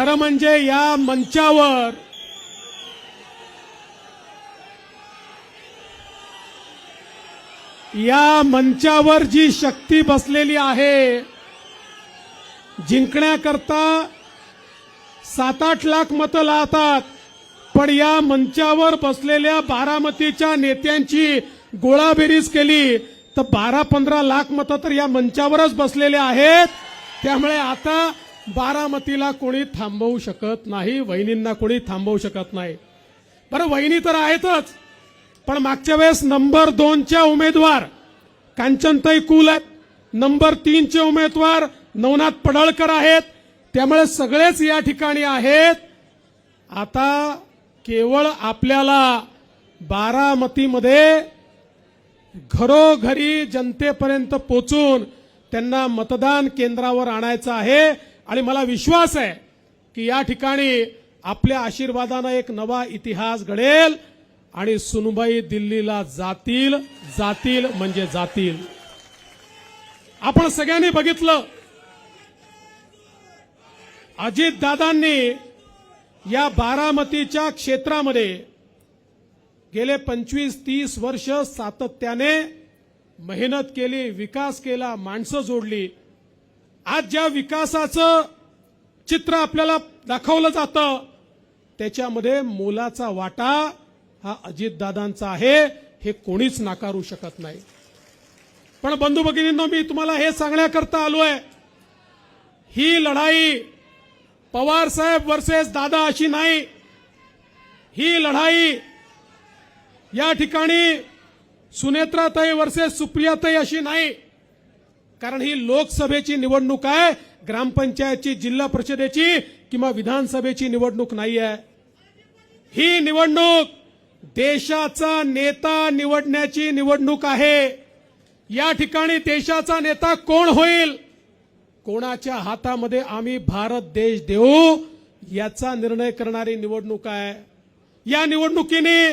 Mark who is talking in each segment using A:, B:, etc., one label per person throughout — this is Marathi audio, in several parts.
A: खरं म्हणजे या मंचावर या मंचावर जी शक्ती बसलेली आहे जिंकण्याकरता सात आठ लाख मतं लावतात पण या मंचावर बसलेल्या बारामतीच्या नेत्यांची गोळाबेरीज केली तर बारा पंधरा लाख मतं तर या मंचावरच बसलेले आहेत. त्यामुळे आता बारामतीला कोणी थांबवू शकत नाही वहिनींना कोणी थांबवू शकत नाही. बरं वहिनी तर आहेतच पण मागच्या वेळेस नंबर दोनच्या उमेदवार कांचनताई कुल आहेत. नंबर तीनचे उमेदवार नवनाथ पडळकर आहेत. त्यामुळे सगळेच या ठिकाणी आहेत. आता केवळ आपल्याला बारामतीमध्ये घरोघरी जनतेपर्यंत पोचून त्यांना मतदान केंद्रावर आणायचं आहे. आणि मला विश्वास आहे की या ठिकाणी आपल्या आशीर्वादानं एक नवा इतिहास घडेल आणि सुनबाई दिल्लीला जातील जातील म्हणजे जातील. आपण सगळ्यांनी बघितलं अजितदादांनी या बारामतीच्या क्षेत्रामध्ये गेले पंचवीस तीस वर्ष सातत्याने मेहनत केली विकास केला माणसं जोडली. आज ज्या विकासाचं चित्र आपल्याला दाखवलं जातं त्याच्यामध्ये मोलाचा वाटा हा अजितदादांचा आहे हे कोणीच नाकारू शकत नाही. पण बंधू भगिनींनो मी तुम्हाला हे सांगण्याकरता आलोय ही लढाई पवार साहेब वर्सेस दादा अशी नाही. ही लढाई या ठिकाणी सुनेत्राताई वर्सेस सुप्रियाताई अशी नाही. कारण ही लोकसभेची निवडणूक आहे ग्रामपंचायतची जिल्हा परिषदेची किंवा विधानसभेची निवडणूक नाही आहे ही निवडणूक देशाचा नेता निवडण्याची निवडणूक आहे. या ठिकाणी देशाचा नेता कोण होईल? कोणाच्या हातामध्ये आम्ही भारत देश देऊ याचा निर्णय करणारी निवडणूक आहे. या निवडणुकीने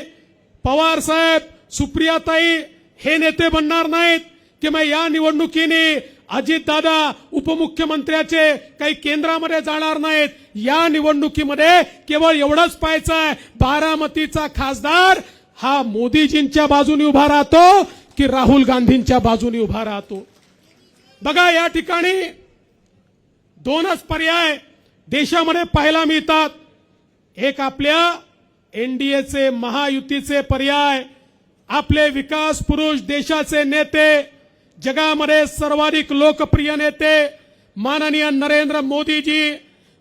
A: पवार साहेब सुप्रियाताई हे नेते बनणार नाहीत. किंवा या निवडणुकीने अजितदादा उपमुख्यमंत्र्याचे काही केंद्रामध्ये जाणार नाहीत. या निवडणुकीमध्ये केवळ एवढंच पाहायचं आहे. बारामतीचा खासदार हा मोदीजींच्या बाजूने उभा राहतो की राहुल गांधींच्या बाजूने उभा राहतो. बघा या ठिकाणी दोनच पर्याय देशामध्ये पाहायला मिळतात. एक आपल्या एनडीएचे महायुतीचे पर्याय आपले विकास पुरुष देशाचे नेते जगामध्ये सर्वाधिक लोकप्रिय नेते माननीय नरेंद्र मोदीजी.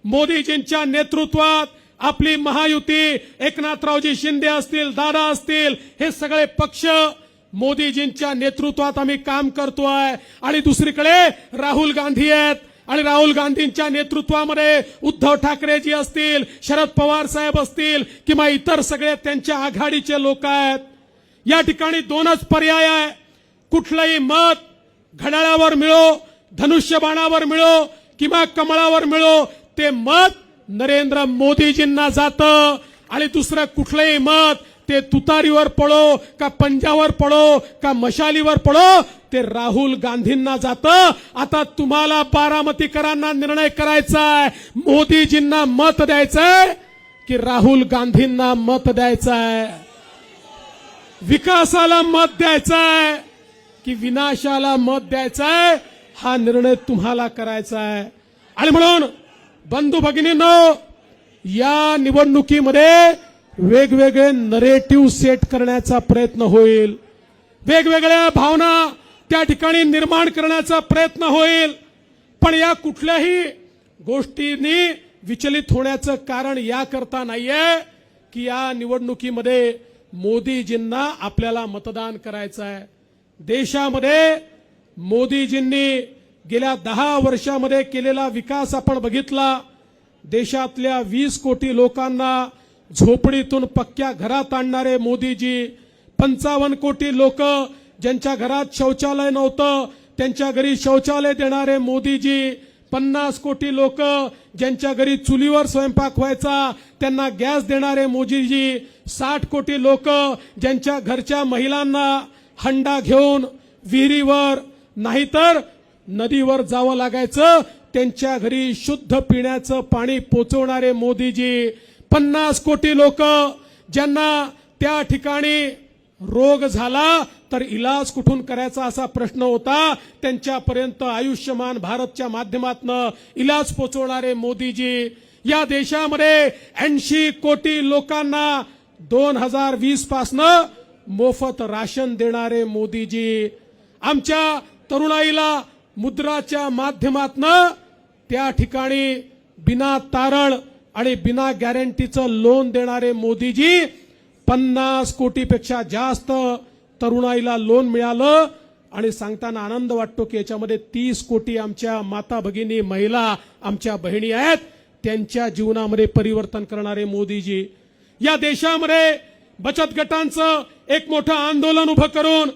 A: मोदीजींच्या नेतृत्वात आपली महायुती एकनाथरावजी शिंदे असतील दादा असतील हे सगळे पक्ष मोदीजींच्या नेतृत्वात आम्ही काम करतोय आणि दुसरीकडे राहुल गांधी आहेत. आणि राहुल गांधींच्या नेतृत्वामध्ये उद्धव ठाकरेजी असतील शरद पवार साहेब असतील किंवा इतर सगळे त्यांच्या आघाडीचे लोक आहेत. या ठिकाणी दोनच पर्याय आहे. कुठलंही मत घड्याळावर मिळो धनुष्यबाणावर मिळो किंवा कमळावर मिळो ते मत नरेंद्र मोदीजींना जातं. आणि दुसरं कुठलंही मत ते तुतारीवर पडो का पंजावर पडो का मशालीवर पडो ते राहुल गांधींना जातं. आता तुम्हाला बारामतीकरांना निर्णय करायचा आहे. मोदीजींना मत द्यायचंय की राहुल गांधींना मत द्यायचंय? विकासाला मत द्यायचंय. की विनाशाला मत द्यायचंय हा निर्णय तुम्हाला करायचा आहे आणि म्हणून बंधू भगिनींनो या निवडणुकीमध्ये वेगवेगळे नरेटिव्ह सेट करण्याचा प्रयत्न होईल. वेगवेगळ्या भावना त्या ठिकाणी निर्माण करण्याचा प्रयत्न होईल. पण या कुठल्याही गोष्टींनी विचलित होण्याचं कारण याकरता नाहीये की या निवडणुकीमध्ये मोदीजींना आपल्याला मतदान करायचं आहे देशामध्ये मोदीजींनी गेल्या दहा वर्षामध्ये केलेला विकास आपण बघितला. देशातल्या वीस कोटी लोकांना झोपडीतून पक्क्या घरात आणणारे मोदीजी पंचावन्न कोटी लोक ज्यांच्या घरात शौचालय नव्हतं त्यांच्या घरी शौचालय देणारे मोदीजी पन्नास कोटी लोक ज्यांच्या घरी चुलीवर स्वयंपाक व्हायचा त्यांना गॅस देणारे मोदीजी साठ कोटी लोक ज्यांच्या घरच्या महिलांना हंडा घेऊन विहिरीवर नाहीतर नदीवर जावं लागायचं. त्यांच्या घरी शुद्ध पिण्याचं पाणी पोचवणारे मोदीजी पन्नास कोटी लोक ज्यांना त्या ठिकाणी रोग झाला तर इलाज कुठून करायचा असा प्रश्न होता त्यांच्यापर्यंत आयुष्यमान भारतच्या माध्यमातून इलाज पोचवणारे मोदीजी. या देशामध्ये ऐंशी कोटी लोकांना दोन हजार वीस पासनं मोफत राशन देणारे मोदीजी आमच्या तरुणाईला मुद्राच्या माध्यमातनं त्या ठिकाणी बिना तारण आणि बिना गॅरंटीचं लोन देणारे मोदीजी पन्नास कोटीपेक्षा जास्त तरुणाईला लोन मिळालं. आणि सांगताना आनंद वाटतो की याच्यामध्ये तीस कोटी आमच्या माता भगिनी महिला आमच्या बहिणी आहेत. त्यांच्या जीवनामध्ये परिवर्तन करणारे मोदीजी. या देशामध्ये बचत गटांचं एक मोठं आंदोलन उभं करून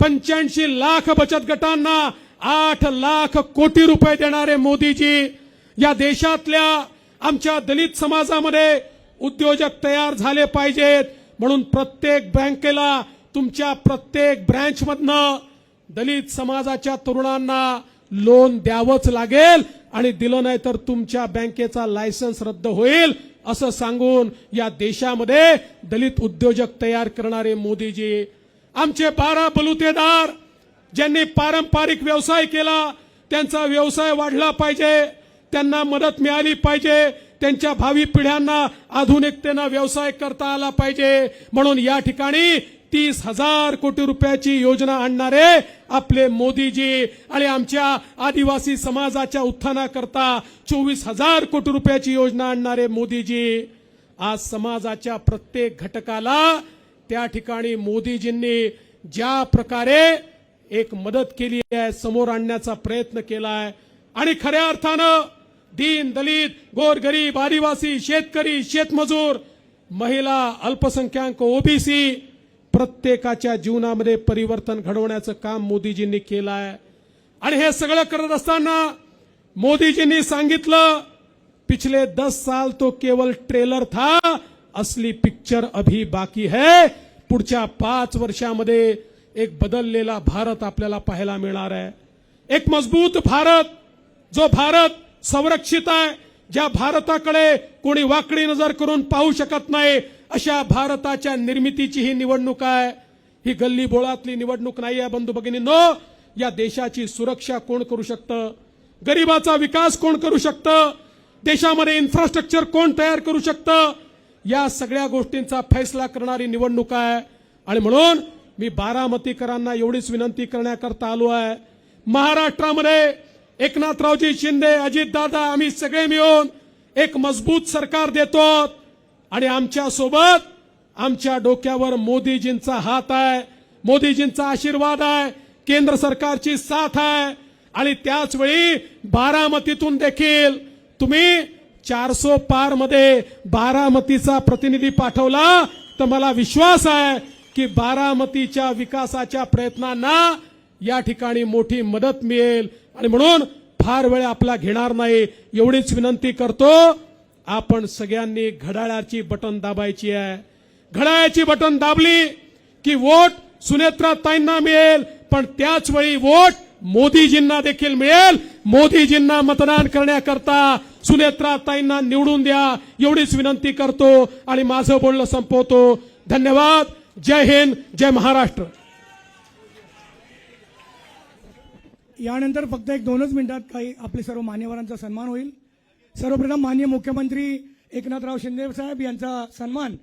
A: पंच्याऐंशी लाख बचत गटांना आठ लाख कोटी रुपये देणारे मोदीजी या देशातल्या आमच्या दलित समाजामध्ये उद्योजक तयार झाले पाहिजेत. म्हणून प्रत्येक बँकेला तुमच्या प्रत्येक ब्रँचमधनं दलित समाजाच्या तरुणांना लोन द्यावंच लागेल आणि दिलं नाही तर तुमच्या बँकेचा लायसन्स रद्द होईल असं सांगून या देशामध्ये दलित उद्योजक तयार करणारे मोदीजी आमचे बारा बलुतेदार ज्यांनी पारंपरिक व्यवसाय केला त्यांचा व्यवसाय वाढला पाहिजे त्यांना मदत मिळाली पाहिजे त्यांच्या भावी पिढ्यांना आधुनिकतेनं व्यवसाय करता आला पाहिजे म्हणून या ठिकाणी तीस हजार कोटी रुपयाची योजना आणणारे आपले मोदीजी आणि आमच्या आदिवासी समाजाच्या उत्थानाकरता चोवीस हजार कोटी रुपयाची योजना आणणारे मोदीजी. आज समाजाच्या प्रत्येक घटकाला त्या ठिकाणी मोदीजींनी ज्या प्रकारे एक मदत केली आहे समोर आणण्याचा प्रयत्न केलाय. आणि खऱ्या अर्थानं दीन दलित गोरगरीब आदिवासी शेतकरी शेतमजूर महिला अल्पसंख्याक ओबीसी प्रत्येकाच्या जीवनामध्ये परिवर्तन घडवण्याचं काम मोदीजींनी केलं आहे. आणि हे सगळं करत असताना मोदीजींनी सांगितलं पिछले दस साल तो केवळ ट्रेलर था असली पिक्चर अभी बाकी है. पुढच्या पाच वर्षामध्ये एक बदललेला भारत आपल्याला पाहायला मिळणार आहे. एक मजबूत भारत जो भारत संरक्षित आहे ज्या भारताकडे कोणी वाकडी नजर करून पाहू शकत नाही अशा भारताच्या निर्मितीची ही निवडणूक आहे. ही गल्ली बोळातली निवडणूक नाही आहे बंधू भगिनींनो. या देशाची सुरक्षा कोण करू शकतं? गरिबाचा विकास कोण करू शकतं? देशामध्ये इन्फ्रास्ट्रक्चर कोण तयार करू शकतं? या सगळ्या गोष्टींचा फैसला करणारी निवडणूक आहे. आणि म्हणून मी बारामतीकरांना एवढीच विनंती करण्याकरता आलो आहे. महाराष्ट्रामध्ये एकनाथरावजी शिंदे अजितदादा आम्ही सगळे मिळून एक मजबूत सरकार देतो. आणि आमच्यासोबत आमच्या डोक्यावर मोदीजींचा हात आहे. मोदीजींचा आशीर्वाद आहे. केंद्र सरकारची साथ आहे. आणि त्याचवेळी बारामतीतून देखील तुम्ही चारसो पारमध्ये बारामतीचा प्रतिनिधी पाठवला तर मला विश्वास आहे की बारामतीच्या विकासाच्या प्रयत्नांना या ठिकाणी मोठी मदत मिळेल. आणि म्हणून फार वेळ आपला घेणार नाही. एवढीच विनंती करतो. आपण सगळ्यांनी घड्याळाची बटन दाबायची आहे. घड्याळाची बटन दाबली की वोट सुनेत्रा ताईंना मिळेल. पण त्याच वेळी वोट मोदीजींना देखील मिळेल. मोदीजींना मतदान करण्याकरता सुनेत्रा ताईंना निवडून द्या. एवढीच विनंती करतो आणि माझं बोलणं संपवतो. धन्यवाद. जय हिंद जय महाराष्ट्र.
B: यानंतर फक्त एक दोनच मिनिटात काही आपले सर्व मान्यवरांचा सन्मान होईल. सर्वप्रथम माननीय मुख्यमंत्री एकनाथराव शिंदे साहेब यांचा सन्मान